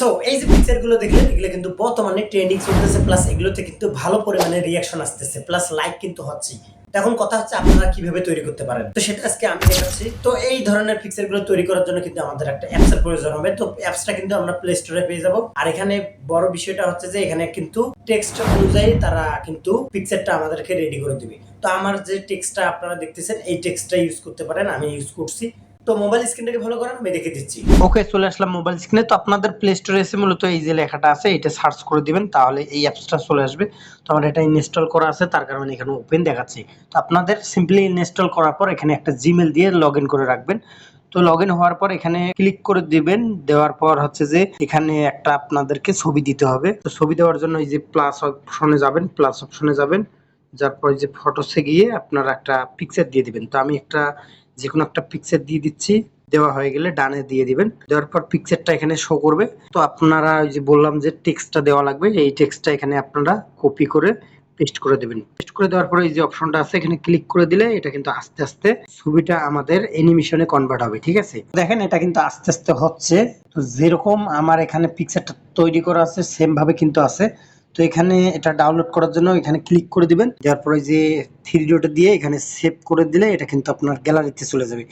So এই যে পিকচারগুলো দেখলেন এগুলো কিন্তু বর্তমানে ট্রেন্ডিং চলতেছে প্লাস এগুলোতে কিন্তু ভালো পরিমাণে রিয়াকশন আসতেছে প্লাস লাইক কিন্তু হচ্ছে। এখন কথা হচ্ছে, আপনারা কীভাবে তৈরি করতে পারেন? তো সেটা আজকে আমি দেখাচ্ছি। তো এই ধরনের পিকচারগুলো তৈরি করার জন্য কিন্তু আমাদের একটা অ্যাপস এর প্রয়োজন হবে। তো অ্যাপসটা কিন্তু আমরা প্লে স্টোরে পেয়ে যাব। আর এখানে বড় বিষয়টা হচ্ছে যে, এখানে কিন্তু টেক্সট অনুযায়ী তারা কিন্তু পিকচারটা আমাদেরকে রেডি করে দিবে। তো আমার যে টেক্সটটা আপনারা দেখতেছেন, এই টেক্সটটা ইউজ করতে পারেন, আমি ইউজ করছি। তো মোবাইল স্ক্রিনটাকে ভালো করেন আমি দেখে দিচ্ছি। ওকে চলে আসলাম মোবাইল স্ক্রিনে তো আপনাদের প্লে স্টোরে এসে মূলত এই যে লেখাটা আছে, এটা সার্চ করে দিবেন, তাহলে এই অ্যাপসটা চলে আসবে। তো আমার এটা ইনস্টল করা আছে, তার কারণে এখানে ওপেন দেখাচ্ছে। তো আপনাদের সিম্পলি ইনস্টল করার পর এখানে একটা জিমেল দিয়ে লগ করে রাখবেন। তো লগ ইন হওয়ার পর এখানে ক্লিক করে দিবেন। দেওয়ার পর হচ্ছে যে এখানে একটা আপনাদেরকে ছবি দিতে হবে। তো ছবি দেওয়ার জন্য এই যে প্লাস অপশনে যাবেন প্লাস অপশনে যাবেন। যার পর যে ফটোসে গিয়ে আপনারা একটা পিকচার দিয়ে দিবেন। তো আমি একটা যে কোনো একটা পিকচার দিয়ে দিচ্ছি, দেওয়া হয়ে গেলে ডানে দিয়ে দিবেন। দেওয়ার পর পিকচারটা এখানে শো করবে। তো আপনারা ওই যে বললাম যে টেক্সটটা দেওয়া লাগবে, এই টেক্সটটা এখানে আপনারা কপি করে পেস্ট করে দেবেন। পেস্ট করে দেওয়ার পরে এই যে অপশনটা আছে, এখানে ক্লিক করে দিলে এটা কিন্তু আস্তে আস্তে ছবিটা আমাদের অ্যানিমেশনে কনভার্ট হবে, ঠিক আছে? দেখেন এটা কিন্তু আস্তে আস্তে হচ্ছে। তো যেরকম আমার এখানে পিকচারটা তৈরি করা আছে সেম ভাবে কিন্তু আছে। তো এখানে এটা ডাউনলোড করার জন্য এখানে ক্লিক করে দিবেন। দেওয়ার পরে যে থ্রি ডটে দিয়ে এখানে সেভ করে দিলে এটা কিন্তু আপনার গ্যালারিতে চলে যাবে।